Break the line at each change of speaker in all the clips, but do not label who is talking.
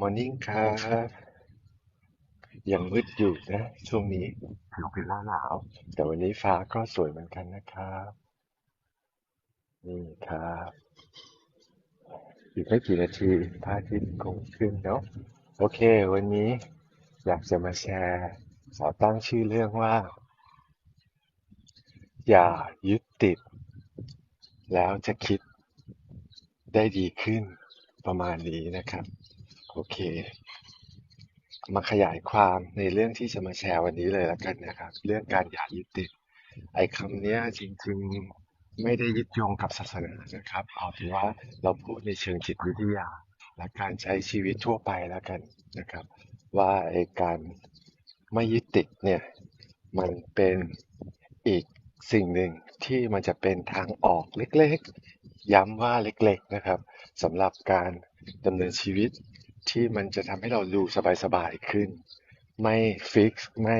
มอร์นิ่งครับ ยังมืดอยู่นะ ช่วงนี้ถือเป็นหน้าหนาว แต่วันนี้ฟ้าก็สวยเหมือนกันนะครับ นี่ครับ อีกไม่กี่นาทีพระอาทิตย์คงขึ้นเนาะโอเค วันนี้อยากจะมาแชร์ขอตั้งชื่อเรื่องว่า อย่ายึดติด แล้วจะคิดได้ดีขึ้นประมาณนี้นะครับ โอเค มาขยายความในเรื่องที่จะมาแชร์วันนี้เลยแล้วกันนะครับ เรื่องการอย่ายึดติด ไอ้คำนี้จริงๆไม่ได้ยึดโยงกับศาสนานะครับ เอาเป็นว่าเราพูดในเชิงจิตวิทยา และการใช้ชีวิตทั่วไปแล้วกันนะครับ ว่าไอ้การไม่ยึดติดเนี่ยมันเป็นอีกสิ่งหนึ่งที่มันจะเป็นทางออกเล็กๆ ย้ำว่าเล็กๆนะครับสำหรับการดำเนินชีวิต ที่มันจะทำให้เราดูสบายๆขึ้น ไม่ฟิกซ์ไม่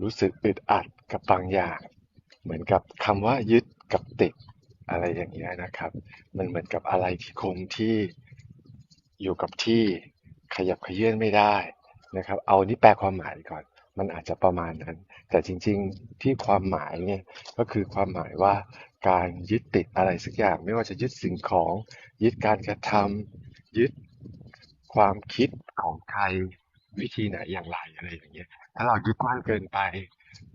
รู้สึกอึดอัดกับบางอย่าง เหมือนกับคำว่ายึดกับติดอะไรอย่างเงี้ยนะครับ มันเหมือนกับอะไรที่คงที่อยู่กับที่ขยับขยื่นไม่ได้นะครับ เอานี่แปลความหมายก่อน มันอาจจะประมาณนั้น แต่จริงๆที่ความหมายเนี่ยก็คือความหมายว่าการยึดติดอะไรสักอย่าง ไม่ว่าจะยึดสิ่งของ ยึดการกระทำยึด ความคิดของใครวิธีไหนอย่างไรอะไรอย่างเงี้ย ถ้าเรายึดมั่นเกินไป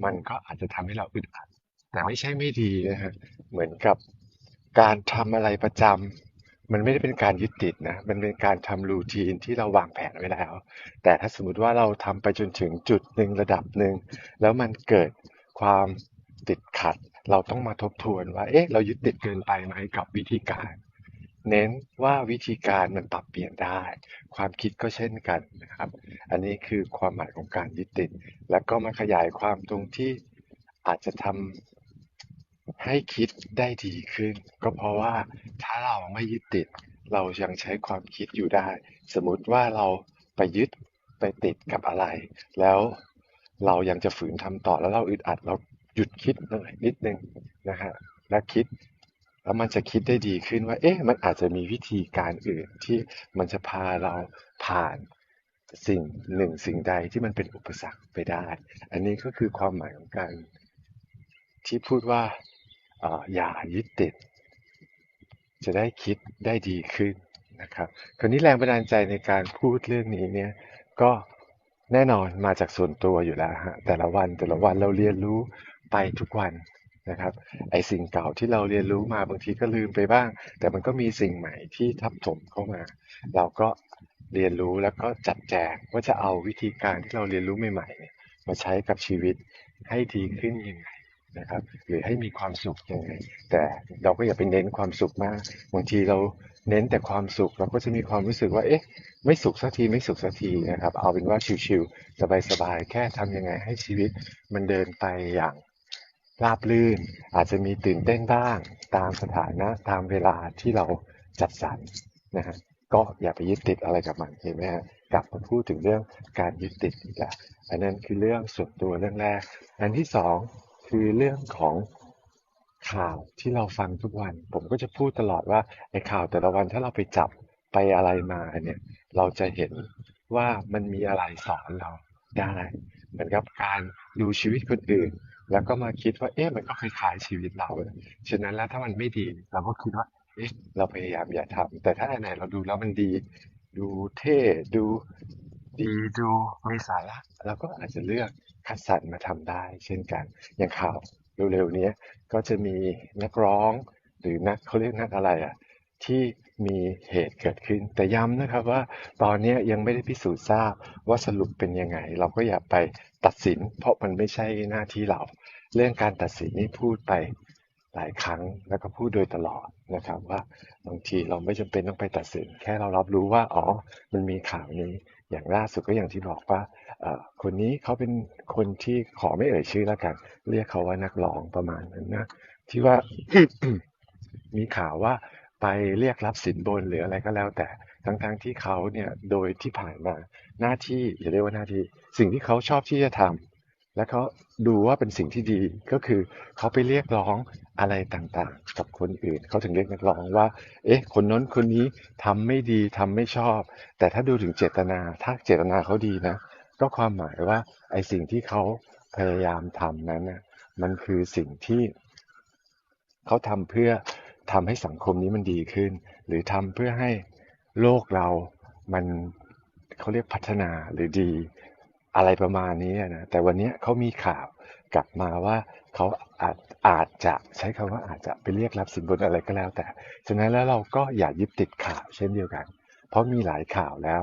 มันก็อาจจะทำให้เราอึดอัด แต่ไม่ใช่ไม่ดีนะฮะ เหมือนกับการทำอะไรประจำมันไม่ได้เป็นการยึดติดนะ มันเป็นการทำรูทีนที่เราวางแผนไว้แล้ว แต่ถ้าสมมติว่าเราทำไปจนถึงจุดหนึ่งระดับหนึ่ง แล้วมันเกิดความติดขัด เราต้องมาทบทวนว่า เอ๊ะ เรายึดติดเกินไปไหมกับวิธีการ เน้นว่าวิธีการมันปรับเปลี่ยนได้ ความคิดก็เช่นกันนะครับ อันนี้คือความหมายของการยึดติด แล้วก็มาขยายความตรงที่อาจจะทำให้คิดได้ดีขึ้น ก็เพราะว่าถ้าเราไม่ยึดติด เรายังใช้ความคิดอยู่ได้ สมมติว่าเราไปยึดไปติดกับอะไร แล้วเรายังจะฝืนทำต่อแล้วเราอึดอัดเราหยุดคิดหน่อยนิดนึงนะฮะและคิด แล้วมันจะคิดได้ดีขึ้นว่า เอ๊ะ มันอาจจะมีวิธีการอื่นที่มันจะพาเราผ่านสิ่งหนึ่งสิ่งใดที่มันเป็นอุปสรรคไปได้ อันนี้ก็คือความหมายของการที่พูดว่าเอ่ออย่ายึดติด จะได้คิดได้ดีขึ้นนะครับ คราวนี้แรงบันดาลใจในการพูดเรื่องนี้เนี่ย ก็แน่นอนมาจากส่วนตัวอยู่แล้วฮะ แต่ละวันแต่ละวันเราเรียนรู้ไปทุกวัน นะครับไอสิ่งเก่าที่เราเรียนรู้มาบางทีก็ลืมไปบ้าง แต่มันก็มีสิ่งใหม่ที่ทับถมเข้ามา เราก็เรียนรู้แล้วก็จัดแจงว่าจะเอาวิธีการที่เราเรียนรู้ใหม่ๆเนี่ยมาใช้กับชีวิตให้ดีขึ้นยังไงนะครับ หรือให้มีความสุขยังไง แต่เราก็อย่าไปเน้นความสุขมากบางทีเราเน้นแต่ความสุขเราก็จะมีความรู้สึกว่าเอ๊ะไม่สุขสักทีไม่สุขสักทีนะครับ เอาเป็นว่าชิวๆสบายๆแค่ทำยังไงให้ชีวิตมันเดินไปอย่าง ราบรื่น อาจจะมีตื่นเต้นบ้าง ตามสถานะตามเวลาที่เราจัดสรรนะฮะก็อย่าไปยึดติดอะไรกับมันเห็นไหมฮะกลับมาพูดถึงเรื่องการยึดติดอีกแล้วอันนั้นคือเรื่องส่วนตัวเรื่องแรก อันที่สองคือเรื่องของข่าวที่เราฟังทุกวัน ผมก็จะพูดตลอดว่าไอ้ข่าวแต่ละวันถ้าเราไปจับไปอะไรมาเนี่ย เราจะเห็นว่ามันมีอะไรสอนเราได้ เหมือนกับการดูชีวิตคนอื่น แล้วก็มาคิดว่าเอ๊ะมันก็คล้ายๆชีวิตเราฉะนั้นแล้วถ้ามันไม่ดีเราก็คิดว่าเอ๊ะเราพยายามอย่าทำแต่ถ้าอันไหนเราดูแล้วมันดี ดูเท่ดูดีดูมีสาระเราก็อาจจะเลือกคัดสรรมาทำได้ เช่นกันอย่างข่าวเร็วๆนี้ก็จะมีนักร้องหรือนักเขาเรียกนักอะไรอะที่ มีเหตุเกิดขึ้น แต่ย้ำนะครับว่าตอนนี้ยังไม่ได้พิสูจน์ทราบว่าสรุปเป็นยังไง เราก็อย่าไปตัดสิน เพราะมันไม่ใช่หน้าที่เรา เรื่องการตัดสินนี่พูดไปหลายครั้งแล้วก็พูดโดยตลอดนะครับว่าบางทีเราไม่จำเป็นต้องไปตัดสิน แค่เรารับรู้ว่าอ๋อมันมีข่าวนี้อย่างล่าสุดก็อย่างที่บอกว่าคนนี้เขาเป็นคนที่ขอไม่เอ่ยชื่อแล้วกัน เรียกเขาว่านักร้องประมาณนั้นนะที่ว่ามีข่าวว่า ไปเรียกรับสินบนหรืออะไรก็แล้ว แต่ทั้งๆที่เขาเนี่ยโดยที่ผ่านมาหน้าที่อย่าเรียกว่าหน้าที่ สิ่งที่เขาชอบที่จะทและเขาดูว่าเป็นสิ่งที่ดีก็คือเขาไปเรียกร้องอะไรต่างๆ กับคนอื่น เขาถึงเรียกร้องว่า เอ๊ะ คนน้นคนนี้ทำไม่ดีทำไม่ชอบ แต่ถ้าดูถึงเจตนาถ้าเจตนาเขาดีนะก็ความหมายว่าไอ้สิ่งที่เขาพยายามทำนั้นนะมันคือสิ่งที่เขาทำเพื่อ ทำให้สังคมนี้มันดีขึ้น หรือทำเพื่อให้โลกเรามันเขาเรียกพัฒนาหรือดี อะไรประมาณนี้นะแต่วันนี้เขามีข่าวกลับมาว่าเขาอาจอาจจะใช้คำว่าอาจจะไปเรียกรับสินบนอะไรก็แล้ว แต่ฉะนั้นแล้วเราก็อย่ายึดติดข่าวเช่นเดียวกัน เพราะมีหลายข่าวแล้ว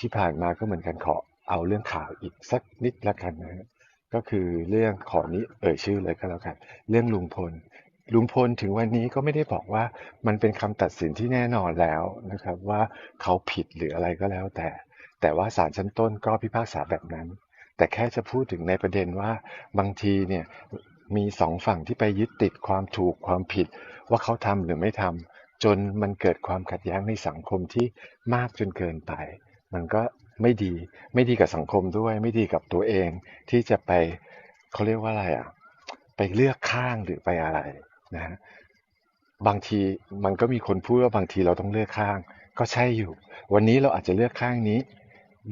ที่ผ่านมาก็เหมือนกันขอเอาเรื่องข่าวอีกสักนิดละกันนะฮะก็คือเรื่องขอนี้เอ่ยชื่อเลยก็แล้วกัน เรื่องลุงพล ลุงพลถึงวันนี้ก็ไม่ได้บอกว่ามันเป็นคำตัดสินที่แน่นอนแล้วนะครับ ว่าเขาผิดหรืออะไรก็แล้ว แต่ แต่ว่าศาลชั้นต้นก็พิพากษาแบบนั้น แต่แค่จะพูดถึงในประเด็นว่าบางทีเนี่ยมีสองฝั่งที่ไปยึดติดความถูกความผิด ว่าเขาทำหรือไม่ทำจนมันเกิดความขัดแย้งในสังคมที่มากจนเกินไป มันก็ไม่ดีไม่ดีกับสังคมด้วย ไม่ดีกับตัวเองที่จะไปเขาเรียกว่าอะไรอะ ไปเลือกข้างหรือไปอะไร นะฮะบางทีมันก็มีคนพูดว่าบางทีเราต้องเลือกข้าง ก็ใช่อยู่ วันนี้เราอาจจะเลือกข้างนี้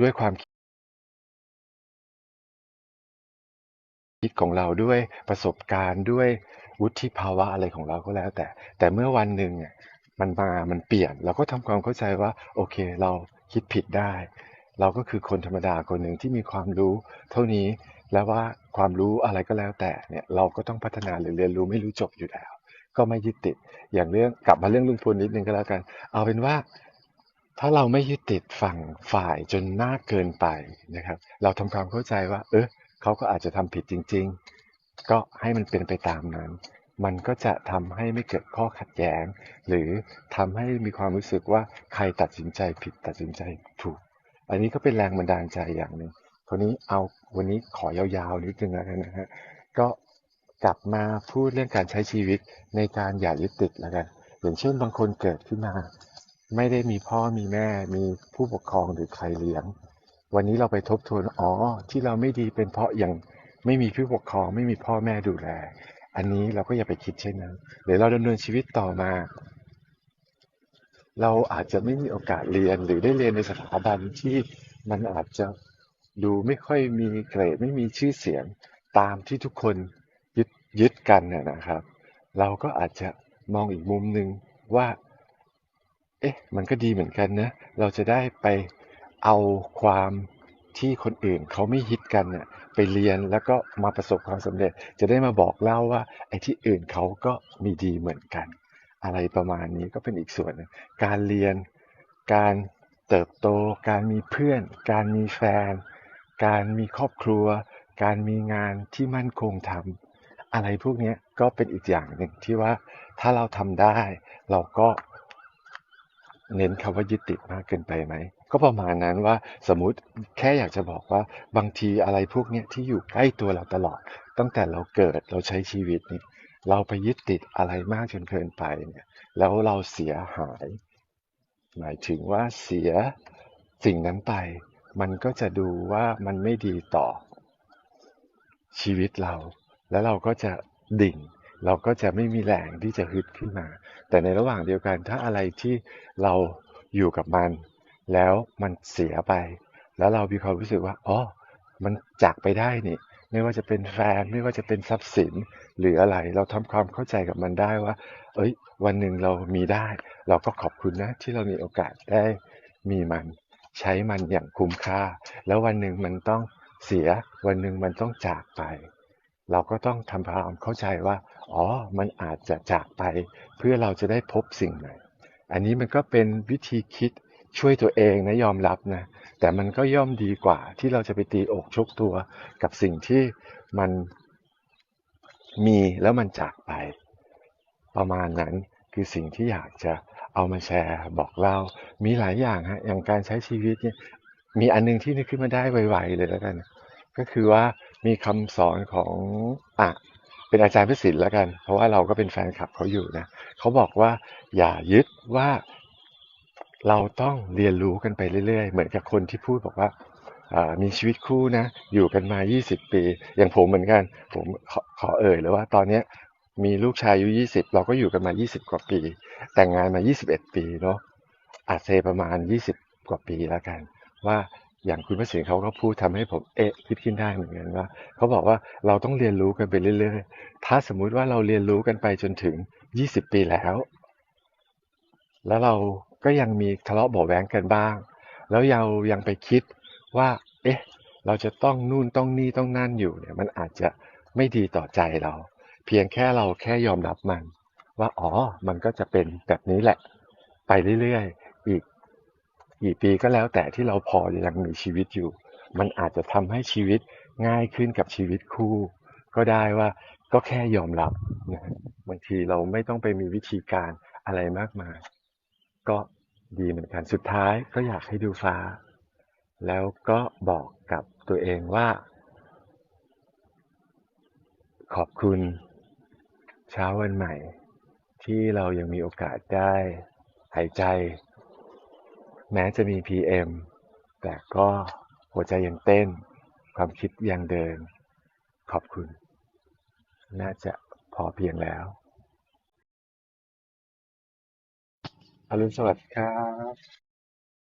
ด้วยความคิดของเราด้วยประสบการณ์ด้วยวุฒิภาวะอะไรของเราก็แล้ว แต่ แต่เมื่อวันหนึ่งมันมามันเปลี่ยน เราก็ทำความเข้าใจว่า โอเค เราคิดผิดได้ เราก็คือคนธรรมดาคนหนึ่งที่มีความรู้ เท่านี้ แล้วว่าความรู้อะไรก็แล้วแต่เนี่ยเราก็ต้องพัฒนาหรือเรียนรู้ไม่รู้จบอยู่แล้ว ก็ไม่ยึดติดอย่างเรื่องกลับมาเรื่องลุงพลนิดนึงก็แล้วกัน เอาเป็นว่าถ้าเราไม่ยึดติดฝั่งฝ่ายจนมากเกินไปนะครับ เราทำความเข้าใจว่า เออเขาก็อาจจะทำผิดจริง ๆ ก็ให้มันเป็นไปตามนั้น มันก็จะทำให้ไม่เกิดข้อขัดแย้ง หรือทำให้มีความรู้สึกว่าใครตัดสินใจผิดตัดสินใจถูก อันนี้ก็เป็นแรงบันดาลใจอย่างหนึ่ง คราวนี้เอาวันนี้ขอยาวๆนิดนึงแล้วกันนะฮะก็กลับมาพูดเรื่องการใช้ชีวิตในการอย่ายึดติดแล้วกัน อย่างเช่นบางคนเกิดขึ้นมา ไม่ได้มีพ่อมีแม่มีผู้ปกครองหรือใครเลี้ยง วันนี้เราไปทบทวนอ๋อที่เราไม่ดีเป็นเพราะอยังไม่มีผู้ปกครองไม่มีพ่อแม่ดูแล อันนี้เราก็อย่าไปคิดเช่นนั้นเดี๋ยวเราดำเนินชีวิตต่อมา เราอาจจะไม่มีโอกาสเรียนหรือได้เรียนในสถาบันที่มันอาจจะ ดูไม่ค่อยมีเกรดไม่มีชื่อเสียงตามที่ทุกคนยึดยึดกันน่ะนะครับ เราก็อาจจะมองอีกมุมหนึ่งว่า เอ๊ะ มันก็ดีเหมือนกันนะ เราจะได้ไปเอาความที่คนอื่นเขาไม่ฮิตกันเนี่ยไปเรียนแล้วก็มาประสบความสำเร็จ จะได้มาบอกเล่าว่าไอ้ที่อื่นเขาก็มีดีเหมือนกัน อะไรประมาณนี้ก็เป็นอีกส่วนนึงการเรียน การเติบโต การมีเพื่อน การมีแฟน การมีครอบครัว การมีงานที่มั่นคงทำอะไรพวกนี้ก็เป็นอีกอย่างหนึ่งที่ว่าถ้าเราทำได้ เราก็เน้นคำว่ายึดติดมากเกินไปไหม ก็ประมาณนั้นว่าสมมติแค่อยากจะบอกว่าบางทีอะไรพวกนี้ที่อยู่ใกล้ตัวเราตลอด ตั้งแต่เราเกิดเราใช้ชีวิตนี่เราไปยึดติดอะไรมากจนเกินไปเนี่ยแล้วเราเสียหาย หมายถึงว่าเสียสิ่งนั้นไป มันก็จะดูว่ามันไม่ดีต่อชีวิตเรา แล้วเราก็จะดิ่ง เราก็จะไม่มีแรงที่จะฮึดขึ้นมา แต่ในระหว่างเดียวกันถ้าอะไรที่เราอยู่กับมัน แล้วมันเสียไป แล้วเรามีความรู้สึกว่าอ๋อมันจากไปได้นี่ไม่ว่าจะเป็นแฟนไม่ว่าจะเป็นทรัพย์สินหรืออะไร เราทำความเข้าใจกับมันได้ว่า เอ้ย วันหนึ่งเรามีได้ เราก็ขอบคุณนะที่เรามีโอกาสได้มีมัน ใช้มันอย่างคุ้มค่า แล้ววันหนึ่งมันต้องเสีย วันหนึ่งมันต้องจากไป เราก็ต้องทำความเข้าใจว่า อ๋อ มันอาจจะจากไป เพื่อเราจะได้พบสิ่งใหม่อันนี้มันก็เป็นวิธีคิดช่วยตัวเองนะยอมรับนะ แต่มันก็ย่อมดีกว่าที่เราจะไปตีอกชกตัวกับสิ่งที่มันมีแล้วมันจากไป ประมาณนั้นคือสิ่งที่อยากจะ เอามาแชร์บอกเล่า มีหลายอย่างฮะอย่างการใช้ชีวิตเนี่ยมีอันนึงที่นึกขึ้นมาได้ไวๆเลยแล้วกัน ก็คือว่ามีคำสอนของอะเป็นอาจารย์พิสิทธิ์แล้วกัน เพราะว่าเราก็เป็นแฟนคลับเขาอยู่นะเขาบอกว่าอย่ายึดว่าเราต้องเรียนรู้กันไปเรื่อยๆ เหมือนกับคนที่พูดบอกว่ามีชีวิตคู่นะ อยู่กันมา 20 ปี อย่างผมเหมือนกัน ผมขอขอเอ่ยเลยว่าตอนนี้มีลูกชายอายุ 20 เราก็อยู่กันมา 20 กว่าปี แต่งงานมา 21 ปีเนาะอาจเซประมาณ 20 กว่าปีแล้วกัน ว่าอย่างคุณพระสิงห์เขาก็พูดทำให้ผมเอ๊ะคิดขึ้นได้เหมือนกันว่าเขาบอกว่าเราต้องเรียนรู้กันไปเรื่อยๆ ถ้าสมมุติว่าเราเรียนรู้กันไปจนถึง 20 ปีแล้ว แล้วเราก็ยังมีทะเลาะเบาะแวงกันบ้าง แล้วเรายังไปคิดว่า เอ๊ะ เราจะต้องนู่นต้องนี่ต้องนั่นอยู่เนี่ย มันอาจจะไม่ดีต่อใจเรา เพียงแค่เราแค่ยอมรับมัน ว่าอ๋อมันก็จะเป็นแบบนี้แหละ ไปเรื่อยๆอีกกี่ปีก็แล้วแต่ที่เราพอยังมีชีวิตอยู่ มันอาจจะทำให้ชีวิตง่ายขึ้นกับชีวิตคู่ ก็ได้ว่าก็แค่ยอมรับนะบางทีเราไม่ต้องไปมีวิธีการอะไรมากมาย ก็ดีเหมือนกันสุดท้ายก็อยากให้ดูฟ้า แล้วก็บอกกับตัวเองว่า ขอบคุณเช้าวันใหม่ ที่เรายังมีโอกาสได้หายใจ แม้จะมี PM แต่ก็หัวใจยังเต้น ความคิดยังเดิน ขอบคุณ น่าจะพอเพียงแล้วอรุณสวัสดิ์ครับ